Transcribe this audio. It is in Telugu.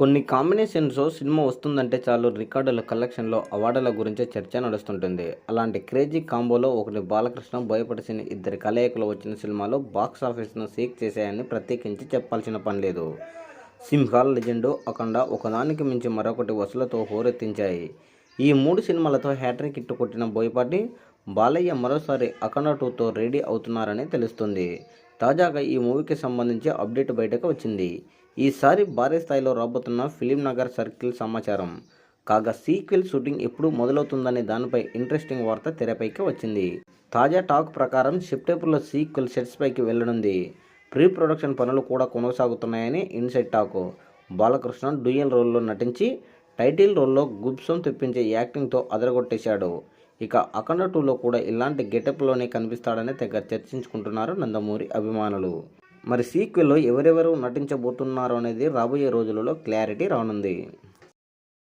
కొన్ని కాంబినేషన్స్లో సినిమా వస్తుందంటే చాలు రికార్డుల కలెక్షన్లో అవార్డుల గురించి చర్చ నడుస్తుంటుంది. అలాంటి క్రేజీ కాంబోలో ఒకటి బాలకృష్ణ భయపడిసిన ఇద్దరి కలయికలు వచ్చిన సినిమాలు బాక్స్ ఆఫీస్ను సీక్ చేశాయని ప్రత్యేకించి చెప్పాల్సిన పని లేదు. సింహాల్ లెజెండు అఖండ ఒకదానికి మించి మరొకటి వసూలతో హోరెత్తించాయి. ఈ మూడు సినిమాలతో హ్యాట్రిక్ హిట్ కొట్టిన బోయపాటి బాలయ్య మరోసారి అఖండ టూతో రెడీ అవుతున్నారని తెలుస్తుంది. తాజాగా ఈ మూవీకి సంబంధించి అప్డేట్ బయటకు వచ్చింది. ఈసారి భారీ స్థాయిలో రాబోతున్న ఫిలిం నగర్ సర్కిల్ సమాచారం. కాగా సీక్వెల్ షూటింగ్ ఎప్పుడు మొదలవుతుందనే దానిపై ఇంట్రెస్టింగ్ వార్త తెరపైకి వచ్చింది. తాజా టాక్ ప్రకారం సెప్టెంబర్లో సీక్వెల్ సెట్స్ పైకి వెళ్ళనుంది. ప్రీ ప్రొడక్షన్ పనులు కూడా కొనసాగుతున్నాయని ఇన్సైడ్ టాక్. బాలకృష్ణ డ్యూయల్ రోల్లో నటించి టైటిల్ రోల్లో గుప్సం తెప్పించే యాక్టింగ్తో అదరగొట్టేశాడు. ఇక అఖండ టూలో కూడా ఇలాంటి గెటప్లోనే కనిపిస్తాడని తెగ చర్చించుకుంటున్నారు నందమూరి అభిమానులు. మరి సీక్వెల్లో ఎవరెవరు నటించబోతున్నారు అనేది రాబోయే రోజులలో క్లారిటీ రానుంది.